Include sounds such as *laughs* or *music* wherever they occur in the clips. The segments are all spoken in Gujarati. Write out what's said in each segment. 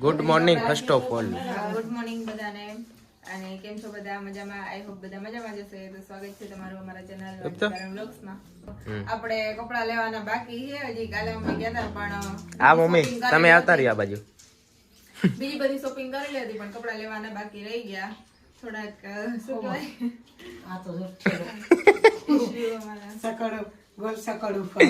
Good morning first of all good morning બધાને. અને કેમ છો બધા? મજામાં? આઈ હોપ બધા મજામાં જશે તો સ્વાગત છે તમારું અમારા ચેનલ. વ્લોગ્સમાં આપણે કપડા લેવાના બાકી છે. હજી કાલે અમે ગયા હતા પણ આ મમ્મી તમે આવતા રહ્યા બાજુ. બીજી બધી શોપિંગ કરેલી હતી પણ કપડા લેવાના બાકી રહી ગયા. થોડાક શું કહેવાય? આ તો. *laughs* સકડું ગોલ સકડું ફરે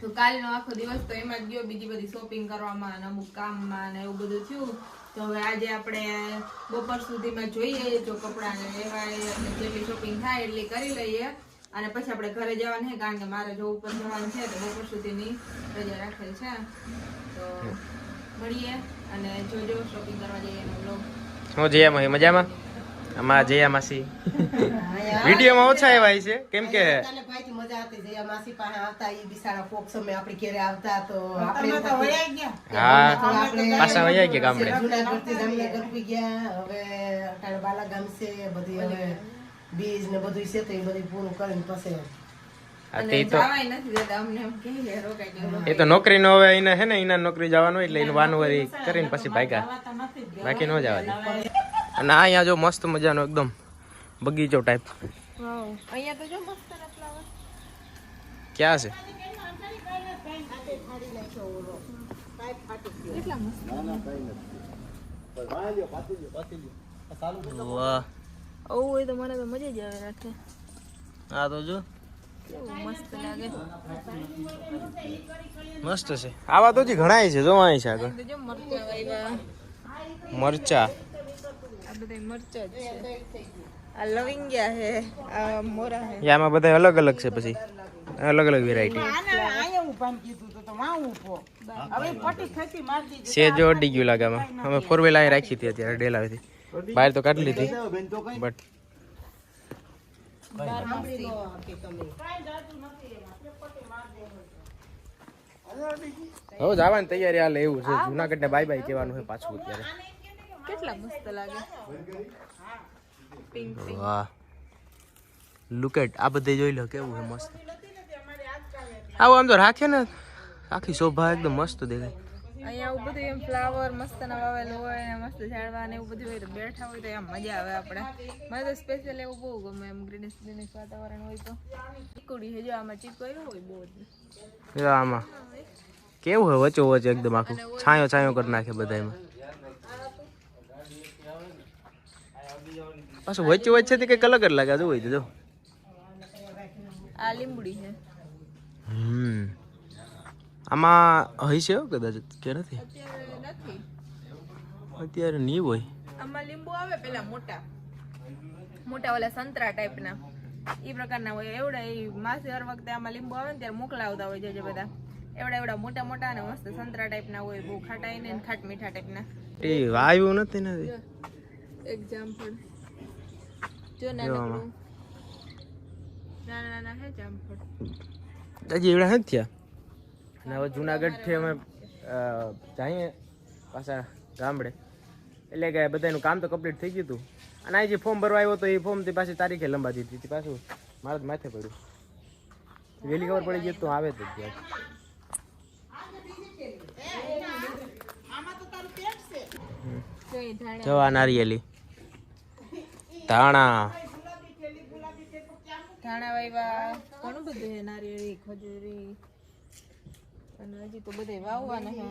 તો કાલનો આખો દિવસ તો એમાં જ ગયો. બીજી બધી શોપિંગ કરવામાં અને અમુક કામમાં ને એવું બધું થયું. તો હવે આજે આપણે બપોર સુધીમાં જોઈએ જો કપડાને લેવાય અને જેટલી શોપિંગ થાય એટલી કરી લઈએ. અને પછી આપણે ઘરે જવાનું છે કારણ કે મારે જો ઉપર જવાનું છે તો બપોર સુધીની રજા રાખેલ છે. તો મળીએ અને જોજો શોપિંગ કરવા જઈએ એનો. હું મજામાં? આમાં જયા માસી. વિડીયોમાં ઓછા એવા છે કેમ કે તને મજા આવતી. જયા માસી પાસે આવતા ઈ બિચારા કોક સમય આપણી ઘેરે આવતા તો આપણે એમ થતું, હા પાછા વયા ગયા ગામડે. જૂનાગઢથી જમીને ગરબી ગયા. હવે અટાણે બાલાગામ છે બધી હવે બીજ ને બધું છે તો એ બધું પૂરું કરીને પછી તે તો જવાય નથી દેતા. અમને એમ કહે કે રોકાઈ જાઓ, રોકાઈ એ તો નોકરી નો હવે એને હે ને એના નોકરી જવાનું હોય એટલે એનું વાનું કરીને પછી ભાગ્યા. બાકી ન જવા દે અને અહીંયા જો મસ્ત મજાનો એકદમ બગીચો ટાઈપ. અહીંયા તો જો. ક્યાં છે? મસ્ત? વાહ. આવું હોય તો મને તો મજા જ આવે રાખે. આ તો જો. મસ્ત લાગે. મસ્ત છે. આવા તો ઘણા છે જો અહીં છે આગળ. મરચા. બધા મરચા જ છે. આ લવિંગિયા હે આ મોરા હે. આમાં બધા અલગ અલગ છે પછી. અલગ અલગ વેરાયટી છે જો અડી ગયું લાગે આમાં. અમે ફોર વ્હીલ અહીં રાખી હતી અત્યારે ડેલાવેથી. બહાર તો કાઢી લીધી બટ હવે જવાની તૈયારી હાલે એવું છે. જુનાગઢ ને બાય બાય કહેવાનું છે પાછું અત્યારે. કેટલા મસ્ત લાગે? પિંક પિંક વાહ. લુક એટ આ બધે જોઈ લો કેવું છે મસ્ત. આવું આમ તો રાખે ને આખી શોભા એકદમ મસ્ત દેખાય. અહીંયા આવું બધું એમ ફ્લાવર મસ્ત નવાવેલું વાવેલું હોય ને મસ્ત ઝાડવા ને એવું બધું હોય તો બેઠા હોય તો એમ મજા આવે આપણે. મને તો સ્પેશિયલ એવું બહુ ગમે એમ ગ્રીનિશ ગ્રીનિશ વાતાવરણ હોય તો. ચીકુડી છે જો આમાં ચીકો આવ્યો હોય બહુ જ. આમાં. કેવું હોય વચ્ચો વચ્ચે એકદમ આખું. છાંયો છાંયો કરી નાખે બધા પાછું વચ્ચે વચ્ચેથી કંઈક અલગ જ લાગે જો હોય તો જો આ લીંબડી છે. હમ. આમાં હઈ છે કદાચ કે નથી? અત્યારે નથી. અત્યારે નહીં હોય. આમાં લીંબુ આવે પેલા મોટા. મોટા ઓલા સંતરા ટાઈપના એ પ્રકારના હોય. એવડા એ માસે હર વખતે આમાં લીંબુ આવે ને ત્યારે મોકલાવતા હોય છે બધા. એવડા એવડા મોટા મોટા અને મસ્ત સંતરા ટાઈપના હોય. બહુ ખાટાઈ ને ખાટ મીઠા ટાઈપના એ આવ્યું નથી ને. એક જામફળ જો નાનકડું નાના નાના હે જામફળ હજી એવડા નથી થયા? અને હવે જુનાગઢથી અમે જઈએ પાછા ગામડે. એટલે કે બધાનું કામ તો કમ્પ્લીટ થઈ ગયું હતું. અને આ જે ફોર્મ ભરવા આવ્યો તો એ ફોર્મથી પાછી તારીખે લંબા દીધી હતી પાછું મારે જ માથે પડ્યું. વહેલી ખબર પડી ગઈ તો આવે તો જવા નારિયેલી. ધાણા. ધાણા વાવ્યા. ઘણું બધું છે નારિયેળી ખજૂરી. અને હજી તો બધે વાવવાના છે.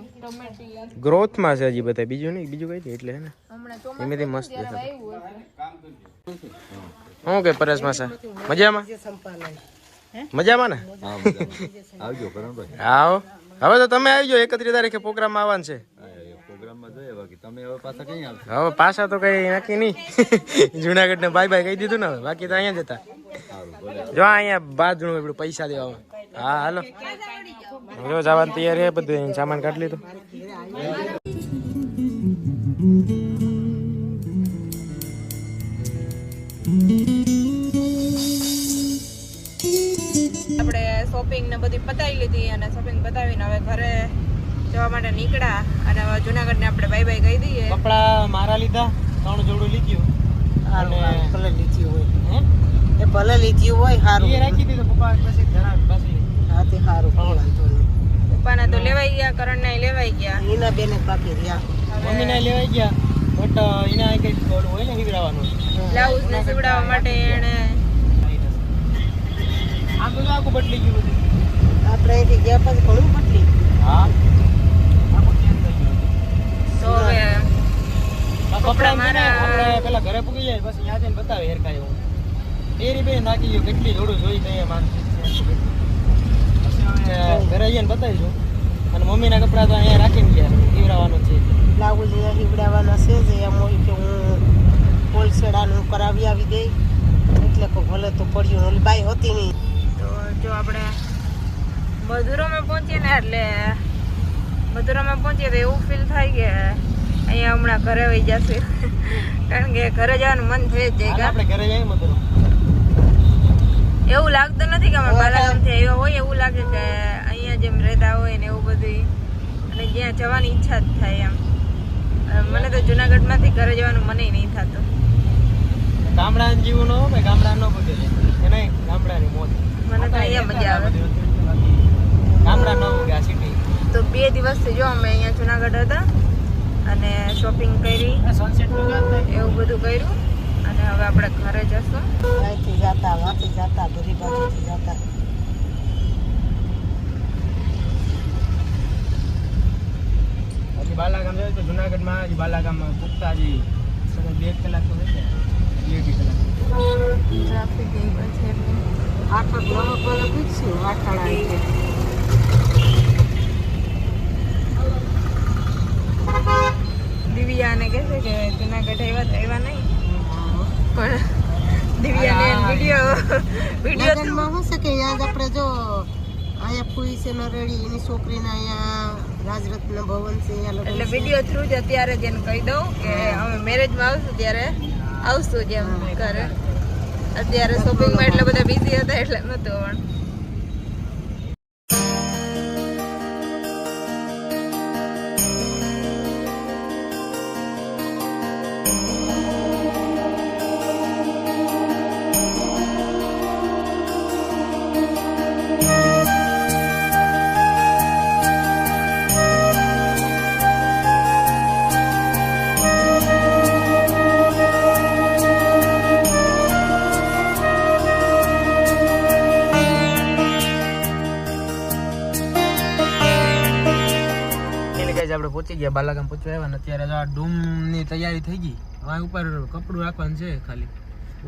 ગ્રોથમાં છે હજી બધા. બીજું નહીં? બીજું કઈ એટલે ને? હમણાં ધીમે ધીમે મસ્ત શું કે પરેશ માસા મજામાં? મજામાં ને? આવજો આવો હવે તો તમે આવજો. એકત્રીસ તારીખે પ્રોગ્રામ આવવાનું છે. બાકી. તમે હવે પાછા કઈ આવશો? હવે પાછા તો કઈ નક્કી નહીં. *laughs* જુનાગઢ ને બાય બાય કહી દીધું ને હવે. બાકી તો અહીંયા જતા જો અહીંયા બાજુ એટલું પૈસા દેવા હા હાલો. જો જવાની તૈયારી બધું સામાન કાઢી લીધું. આપણે શોપિંગ ને બધી પતાવી લીધી અને શોપિંગ પતાવીને હવે ઘરે જવા માટે નીકળ્યા અને હવે જુનાગઢ ને આપણે બાય બાય કહી દઈએ. કપડા મારા લીધા ત્રણ જોડું લીધ્યું હારું ભલે લીધી હોય. એ ભલે લીધી હોય હારું. રાખી દીધું પપ્પા પછી જણા પછી. હા તે હારું વાંધો પપ્પાના તો લેવાઈ ગયા કરણ ના લેવાઈ હીના બેને બાકી રહ્યા. મમ્મીને લેવાઈ ગયા બટ એના કંઈક હોય ને હીવડાવવાનું. બ્લાઉઝ ને સીવડાવવા માટે એને આ બધું આખું બદલી ગયું બધું. આપણે અહીંથી ગયા પછી ઘણું બદલી હા આખું ચેન્જ થઈ ગયું તો હવે આ કપડાં મારા આપણે પેલા ઘરે પૂગી જાય પછી ત્યાં જઈને બતાવે હેરકા એવું. એરી બે નાખી ગયું કેટલી જોડું જોઈ પછી હવે ઘરે જઈને બતાવીશું. અને મમ્મીના કપડાં તો અહીંયા રાખીને ગયા હીવડાવવાનું છે. બ્લાઉઝ છે હીવડાવવાના છે જ એમ હોય કે હું હોલસેડાનું કરાવી આવી દઈ. એટલે કે ભલે તો પડ્યું ઓલી બાઈ હતી નહીં. તો જો આપણે મધુરોમાં પહોંચીએ ને એટલે મધુરામાં પહોંચીએ તો એવું ફીલ થાય કે અહીંયા હમણાં ઘરે વહી જશે. કારણ કે ઘરે જવાનું મન થઈ જ જાય આપણે ઘરે જઈએ મધુરો એવું લાગતું નથી કે અમે બાલાગામથી આવ્યા હોય એવું લાગે કે અહીંયા જેમ રહેતા હોય ને એવું બધું અને જ્યાં જવાની ઈચ્છા જ થાય એમ. મને તો જુનાગઢમાંથી ઘરે જવાનું મને નહીં થતું. ગામડા જીવું ન હોય ગામડા ન બધે કે ગામડાની મોજ. મને તો અહીંયા મજા આવે. ગામડા ન હોય સિટી તો બે દિવસથી જો અમે અહીંયા જુનાગઢ હતા. અને શોપિંગ કરી સનસેટ એવું બધું કર્યું. અને હવે આપણે ઘરે જશું. અહીંથી જતા વાંચી જતા બધી બાજુથી જતા. હજી બાલાગામ જાય તો જુનાગઢમાં હજી બાલાગામમાં પૂછતા હજી બે કલાક તો થઈ જાય બે કલાક. ટ્રાફિક એ છે આઠ નવ કોલે પૂછ્યું આઠાળા અહીંથી દિવ્યાને કહે છે કે જુનાગઢ આવ્યા તો આવ્યા નહીં. પણ દિવ્યાને વીડિયો વીડિયો લગ્નમાં છે કે યાદ આપણે જો અહીંયા ફૂઈ છે નરેડી એની છોકરીને અહીંયા રાજરત્ન ભવન છે અહીંયા એટલે વીડિયો થ્રુ જ અત્યારે જ એને કહી દઉં કે અમે મેરેજમાં આવશું ત્યારે આવશું જેમ ઘરે. અત્યારે શોપિંગમાં એટલા બધા બિઝી હતા એટલે નહોતું પણ ગયા બાલાગામ પહોંચવા આવ્યા ને અત્યારે જો આ ડૂમની તૈયારી થઈ ગઈ. હવે ઉપર કપડું રાખવાનું છે ખાલી.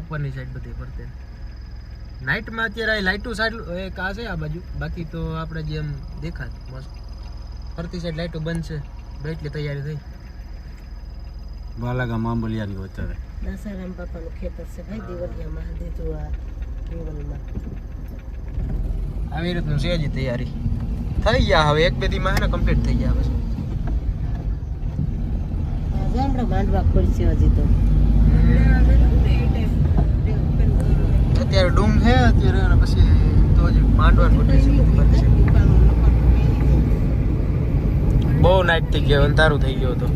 ઉપરની સાઈડ બધી ફરતે નાઇટમાં અત્યારે આ લાઇટો સાઈડ એક આ છે આ બાજુ. બાકી તો આપણે જેમ દેખાત મસ્ત. ફરતી સાઈડ લાઇટો બંધ છે. એટલી તૈયારી થઈ. બાલાગામ આંબલિયાની વચ્ચે દાસારામ બાપાનું ખેતર છે ભાઈ દેવલિયામાં દીધું આ દેવલમાં આવી રીતનું છે હજી તૈયારી. થઈ ગયા હવે એક બે દીમાં હે ને કમ્પ્લીટ થઈ ગયા પછી આપણે માંડવા ખોલશે હજી તો. અત્યારે ડૂમ છે અત્યારે અને પછી તો હજી માંડવા છે બહુ નાઇટ થઈ ગયો અંધારું થઈ ગયો હતો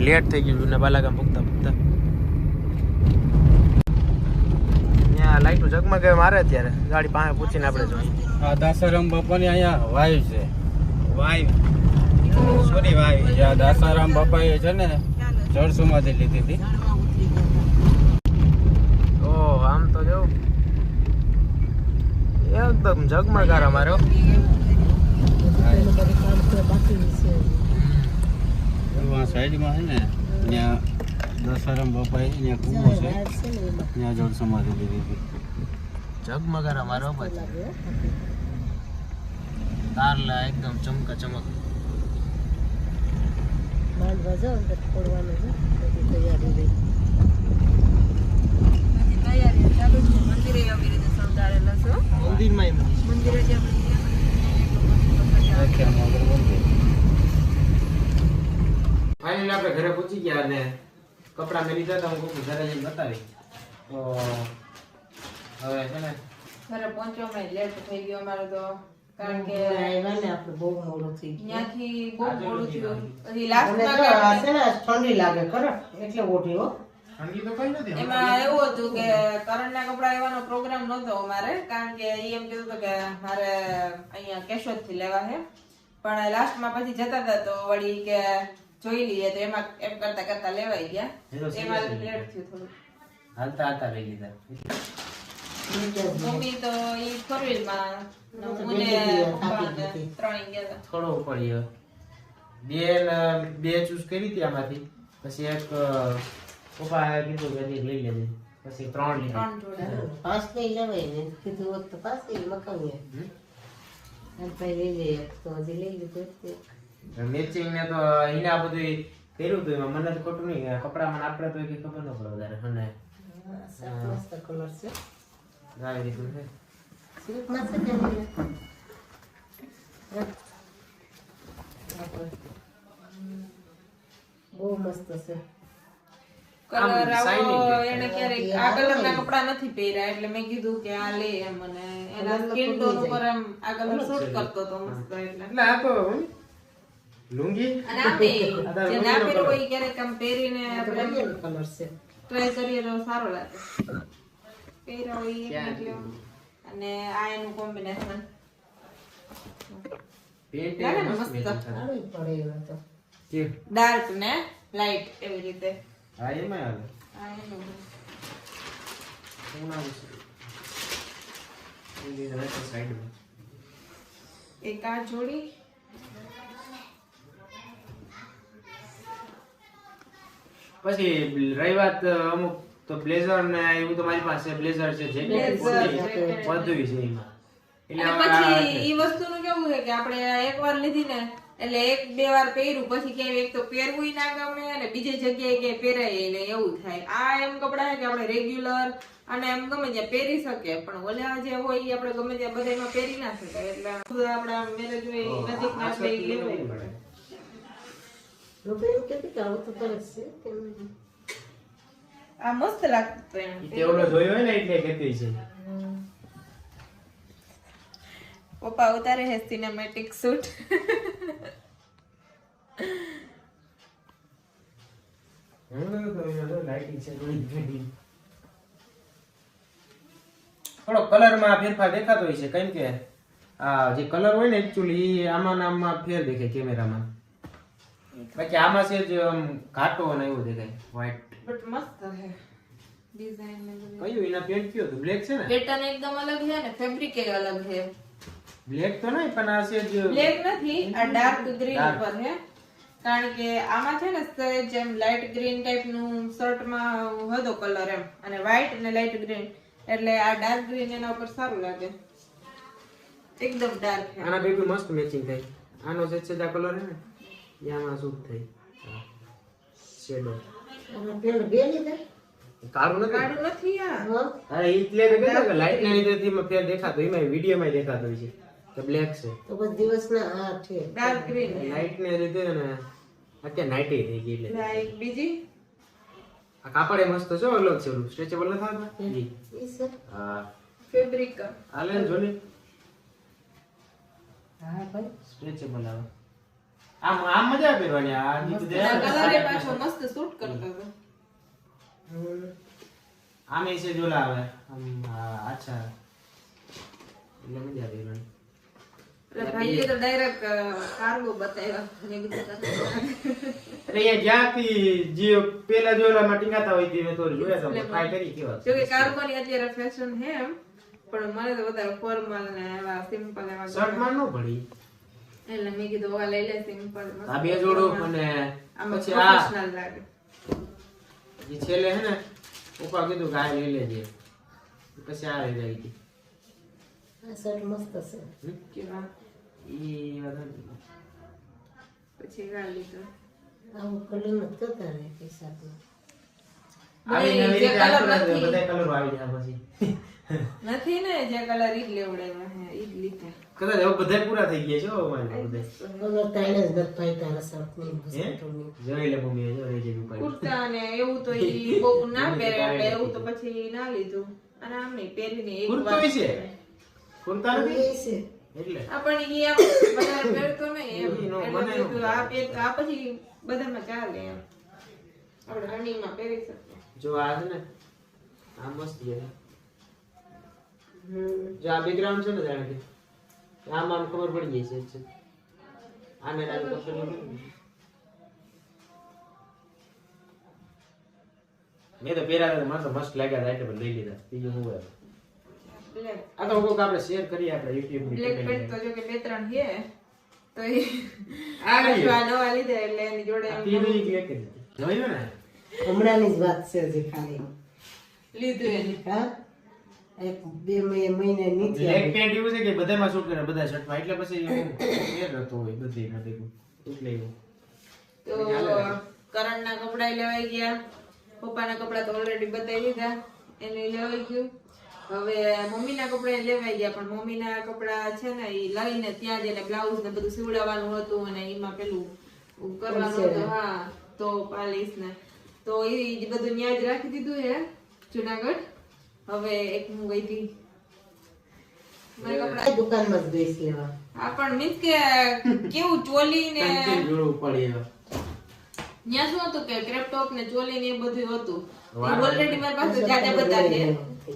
લેટ થઈ ગયું ને બાલાગામ પૂગતા પૂગતા ત્યાં લાઈટનું ઝગમગ મારે અત્યારે. ગાડી પાસે પૂછીને આપણે જોઈએ આ દાસારામ બાપાની અહીંયા વાઈવ છે. વાઈવ સોરી આ દાસારામ બાપાએ છે ને જળ સમાધિ લીધી હતી. ઓહ આમ તો જો. એકદમ ઝગમગાર અમારો તો સાઈડમાં છે ને ત્યાં દાસારામ બાપાએ ત્યાં કૂવો છે ત્યાં જળ સમાધિ લીધી હતી. ઝગમગાર અમારો તારલા એકદમ ચમકા ચમક માંડવા જાઓ ખોડવાનું છે. બધી તૈયારી રહી તૈયારી ચાલુ છે. મંદિરે આવી રીતે શણગારેલા છે. હો. મંદિરમાં મંદિરે જે ફાઇનલી આપણે ઘરે પહોંચી ગયા અને કપડાં મેં લીધા હતા હું કહું ઘરે જઈને બતાવી. તો હવે છે ને ઘરે પહોંચવામાં લેટ થઈ ગયો અમારે તો. કારણ કે આવ્યા ને આપણે બહુ મોડું થઈ ગયું. ત્યાંથી બહુ મોડું થયું. પછી લાસ્ટમાં છે ને ઠંડી લાગે ખરા? એટલે ઓઢી હો. ઠંડી તો કઈ નથી એમાં એવું હતું કે કરણના કપડા લેવાનો પ્રોગ્રામ નહોતો અમારે કારણ કે એમ કીધું હતું કે મારે અહીંયા કેશોદથી લેવા છે. પણ લાસ્ટમાં પછી જતા હતા તો વળી કે જોઈ લઈએ તો એમાં એમ કરતા કરતા લેવાઈ ગયા. એમાં લેટ થયું થોડું હાલતા હાલતા લઈ લીધા મમ્મી તો ઈ ફોર વ્હીલમાં તો મને બે જગ્યાએ પપ્પા થાકી ને ગઈ. ત્રણેય ગયા હતા. થોડો પડ્યો બે બે ચૂઝ કરી હતી આમાંથી. પછી એક પપ્પા કીધું કે લઈ લેજે. પછી ત્રણ લીધા. ત્રણ જોડા. પાંચ નહીં લેવાય ને. કીધું હોત તો પાસ એ મકાવીએ? પછી લઈ લઈએ તો હજી લઈ લીધું મેચિંગ ને તો એને આ બધું કર્યું હતું એમાં. મને તો ખોટું નહીં. કપડામાં આપણે તો ખબર ન પડે વધારે અને સરસ મસ્ત કલર છે. આવી રીતનું છે સિલ્કમાં છે કે બહુ મસ્ત છે. કલર આવો એને ક્યારેક આ કલરના કપડા નથી પહેર્યા એટલે મેં કીધું કે આ લે એમ અને એના સ્કિન તો ટોન ઉપર આ કલર શૂટ કરતો તો મસ્ત એટલે. એટલે આ તો લુંગી? અને આ બી. જે ના મમ્મીનો હોય ક્યારેક આમ પહેરીને આપણે કલર છે. ટ્રાય કરીએ તો સારો લાગે. એ ક્યાં અને આ એનું કોમ્બિનેશન પેન્ટ લાગે ને મસ્ત મસ્ત. matching થાય. સારું પડે એમાં તો. કેવું? ડાર્ક ને લાઈટ એવી રીતે. હા એમાં આવે? એનું એક આ જોડી. પછી રહી વાત અમુક તો બ્લેઝર ને એવું તો મારી પાસે બ્લેઝર છે જે બધું છે એમાં. એટલે પછી એ વસ્તુનું કેવું છે કે આપણે એક વાર લીધી ને એટલે એક બે વાર પહેર્યું પછી ક્યાંય એક તો પહેરવું ના ગમે અને બીજી જગ્યાએ ક્યાંય પહેરાય ને એવું થાય. આ એમ કપડા છે કે આપણે રેગ્યુલર અને એમ ગમે ત્યાં પહેરી શકીએ પણ ઓલા જે હોય એ આપણે ગમે ત્યાં બધામાં પહેરી ના શકાય. એટલે આપણા મેરેજ હોય નજીક ના લેવાય. પડે એમ આવું તો તરફ છે કેમ? નહીં? આ મસ્ત લાગતું એમ તે ઓલો જોયો હોય ને એટલે કહેતી છે પપ્પા ઉતારે હે સિનેમેટિક શૂટ થોડો કલરમાં ફેરફાર દેખાતો હોય છે કેમ કે આ જે કલર હોય ને એકચ્યુઅલી આમાં આમાં ફેર દેખાય કેમેરામાં બાકી આમાં છે જ આમ ઘાટો અને એવું દેખાય વ્હાઈટ બટ મસ્ત છે ડિઝાઇન કયું? એના પેન્ટ કયો? તો બ્લેક છે ને? પેટર્ન એકદમ અલગ છે ને? ફેબ્રિક એ અલગ છે. બ્લેક તો નહીં પણ આ છે જ બ્લેક નથી આ ડાર્ક ગ્રીન ઉપર છે. કારણ કે આમાં છે ને જેમ લાઇટ ગ્રીન ટાઈપનું શર્ટમાં હતો કલર એમ. અને વ્હાઇટ અને લાઇટ ગ્રીન એટલે આ ડાર્ક ગ્રીન એના ઉપર સારું લાગે. એકદમ ડાર્ક છે. આના બેબી મસ્ત મેચિંગ થાય. આનો છે છે કલર હે ને એ આમાં સૂટ થાય. શેડો પેલું બે લીધા કાળું નથી? કાળું નથી આ અરે એટલે મેં કે લાઈટ ના લીધે એમાં ફેર દેખાતો એમાં વિડીયોમાં દેખાતો છે કે બ્લેક છે. તો બસ દિવસના હા છે. ડાર્ક ગ્રીન લાઈટ ને લીધે ને અત્યારે નાઇટી થઈ ગઈ એટલે. બીજી? આ કાપડ એ મસ્ત છે અલગ છે ઓલું. સ્ટ્રેચેબલ નથી આવતા? ઈ. ઈ છે? હા. ફેબ્રિક હાલે ને જો ને હા ભાઈ. સ્ટ્રેચેબલ આવે. આમ આમ મજા પહેરવાની આ જીતું દે કલર પાછો મસ્ત. સૂટ કરતો હતો. આમે છે જોલા આવે આમ અચ્છા. એટલે મજા પહેરવાની ભાઈએ તો ડાયરેક્ટ કાર્ગો બતાવ્યા. જ્યાંથી જે પેલા જોયેલામાં ટીંગાતા હોય તે જોયા તો ટ્રાય કરી કેવા. જો કે કાર્ગોની અત્યારે ફેશન છે પણ મને તો વધારે ફોર્મલ ને એવા સિમ્પલ એવા શર્ટમાં ન પડી. એટલે મેં કીધું હવે લઈ લે સિમ્પલ આ બે જોડો અને પછી આ પ્રોફેશનલ લાગે. જે છેલ્લે હે ને ઉપા કીધું કે આ લઈ લેજે. પછી આ લઈ જાય. આ શર્ટ મસ્ત છે. કેવા ઈ વાત પછી આ લીધો. આવું કલર નથી કરતા ને પૈસા આવી નહીં, નવી રીતે નથી. બધા કલરો આવી જાય પછી. નથી ને જે કલર ઈ જ લેવડાવ્યા હે ઈ જ લીધા. કદાચ હવે બધા પૂરા થઈ ગયા છે હવે મારે બધા તાઈને જ નથી ભાઈ તારા હે? જોઈ લે મમ્મી જો રહી જાય ઉપાડી કુર્તા ને એવું તો ઈ બહુ ના પહેરે એવું તો પછી ના લીધું. અને આમ નહીં પહેરીને એક કુર્તો વાર છે કુર્તા નથી? છે. એટલે. આ પણ ઈ આમ વધારે પહેરતો નહીં એમ. મને કીધું આ પહેર આ પછી બધામાં ચાલે એમ. આપણે હણીમાં પહેરી શકીએ. જો આ છે ને આ મસ્ત છે. હમ. જો આ બેકગ્રાઉન્ડ છે ને જાણે કે. આમ આમ ખબર પડી ગઈ છે આને નાનું કપડું લીધું. મેં તો પહેરા તો મને તો મસ્ત લાગ્યા રાઈટ પર લઈ લીધા. બીજું હું હોય? આ તો કોક આપણે શેર કરીએ આપણે YouTube ની બ્લેક પેન્ટ તો જો કે બે ત્રણ છે તો એ આ આ આ નવા લીધા એટલે એની જોડે પીળી black જ. જોયું ને? હમણાંની જ વાત છે જે ખાલી. લીધું એની. હા? એક બે મહિ- મહિને નીચે બ્લેક પેન્ટ એવું છે કે બધામાં શૂટ કરે બધા શર્ટમાં એટલે પછી પહેર રહેતો હોય બધી માં ભેગું એટલે એવું. તો કરણના કપડા લેવાઈ ગયા. પપ્પાના કપડા તો ઓલરેડી બતાવી દીધા. એને લેવાઈ ગયું. હવે મમ્મીના કપડા લેવાઈ ગયા પણ મમ્મીના કપડા છે ને એ લઈને ત્યાં જઈને બ્લાઉઝ ને બધું સીવડાવવાનું હતું અને એમાં પેલું કરવાનું હતું હા તો પાલીસ ને. તો એ બધું ન્યાય જ રાખી દીધું હે જુનાગઢ? હવે એક હું ગઈ હતી. મારા કપડા આ દુકાનમાં જ ગઈશ લેવા. હા પણ મીન્સ કે કેવું ચોલી ને કંટીન જોડું પડી. ત્યાં શું હતું કે ક્રેપ ટોપ ને ચોલી ને એ બધું હતું. ઓલરેડી મારી પાસે જાતે બધા છે.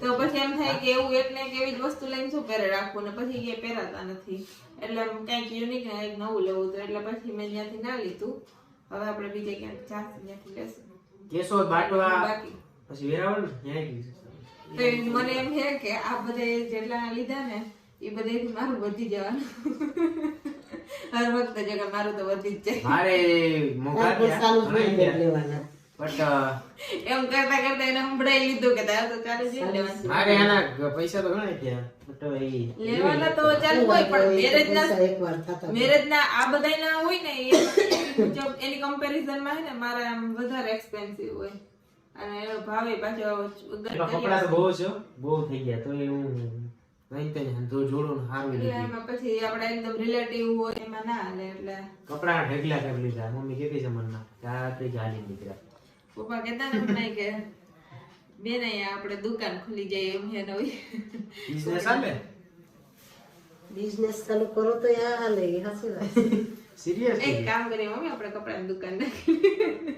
તો પછી એમ થાય કે એવું એક ને એક એવી જ વસ્તુ લઈને શું પહેરે રાખવું? ને પછી એ પહેરાતા નથી. એટલે કંઈક યુનિક ને કંઈક નવું લેવું હતું. એટલે પછી મેં ત્યાંથી ના લીધું. હવે આપણે બીજે ક્યાંક જાશું ત્યાંથી લેશું. કેશોદ બાટવા પછી વેરાવળ ને? ત્યાં ગઈ. તો મને એમ છે કે આ બધે જેટલા લીધા ને એ બધા મારું વધી જવાનું. હર વખતે જો મારું તો વધી જ જાય. મારે. લેવાના. એમ કરતા કરતા એને સંભળાઈ લીધું કે તારે તો ચાલુ જ લેવાનું મારે આના પૈસા તો ઘણા થયા But લેવાના તો ચાલુ હોય પણ મેરેજ ના એકવાર થતા મેરેજ ના આ બધા ના હોય ને એ એની કમ્પેરિઝનમાં હે ને મારા આમ વધારે એક્સપેન્સિવ હોય. અને ભાવે પાછો કપડાં તો બહુ છે બહુ થઈ ગયા તો એ હું નહીં તો નહીં, જો જોડું ને હારું એટલે લીધું. એમાં પછી આપણે એકદમ રિલેટિવ હોય એમાં ના હાલે એટલે. કપડા ઢગલા કરી લીધા. મમ્મી કીધી છે મનમાં રાત્રે જ નીકળ્યા. પપ્પા કહેતા ને હમણાં કે બેન અહીંયા આપણે દુકાન ખુલી જાય એમ નવી બિઝનેસ હાલે? બિઝનેસ ચાલુ કરો તો આ હાલે વાત. *laughs* સિરિયસ એક કામ કરીએ મમ્મી આપણે કપડાની દુકાન નાખી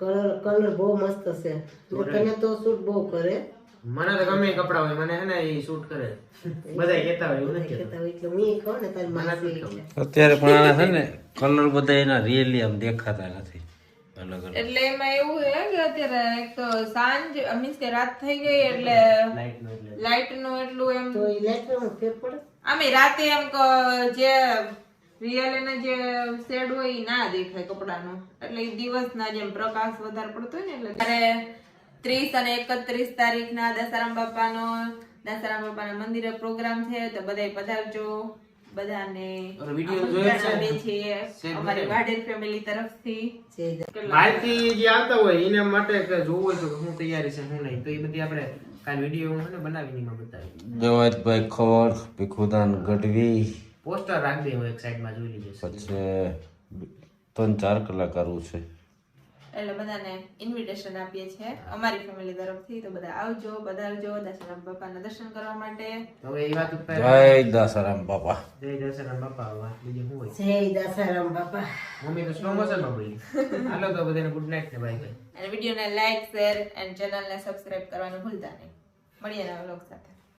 કલર કલર બહુ મસ્ત છે તને તો સૂટ બહુ કરે મને તો ગમે કપડા હોય મને હે ને એ શૂટ કરે બધા કહેતા હોય એવું નથી કહેતા હોય એટલે મેં કહો ને તારી માસી અત્યારે પણ આના છે ને કલર બધા એના રિયલી આમ દેખાતા નથી એટલે એમાં એવું છે કે અત્યારે એક તો સાંજ મીન્સ કે રાત થઈ ગઈ એટલે લાઈટ નો એટલે લાઇટનું એટલું એમ તો લાઈટનું ફેર પડે આમે રાતે એમ કે જે રિયલ એના જે શેડ હોય એ ના દેખાય કપડાનો. એટલે એ દિવસના જેમ પ્રકાશ વધારે પડતો હોય ને એટલે ત્યારે ત્રીસ અને એકત્રીસ તારીખના દસારામ બાપાનો દસારામ બાપાના મંદિરે પ્રોગ્રામ છે તો બધા પધારજો. બધાને અમારી વાડેર ફેમિલી તરફથી. જય બહારથી જે આવતા હોય એના માટે કે જોવું હોય તો શું તૈયારી છે શું નહીં. તો એ બધી આપણે કાલ વીડિયો બનાવીને બતાવી દેવાયતભાઈ ખોર ભીખુદાન ગઢવી પોસ્ટર રાખી દે હું એક સાઈડમાં જોઈ લીધે પછી ત્રણ ચાર કલાકારો છે. એટલે બધાને ઇન્વિટેશન આપીએ છીએ. અમારી ફેમિલી તરફથી તો બધા આવજો બધા આવજો દશરામ બાપાના દર્શન કરવા માટે. તો હવે એ વાત ઉપર જય દાસારામ બાપા. જય દર્શન બાપા વાત બીજું શું હોય? જય દાસારામ બાપા. મમ્મી તો સ્લો મોશનમાં બોલી. હાલો તો બધાને ગુડ નાઇટ ને બાય બાય અને વિડીયોને લાઈક શેર એન્ડ ચેનલને સબસ્ક્રાઇબ કરવાનું ભૂલતા નહીં. મળીએ નવા વ્લોગ સાથે.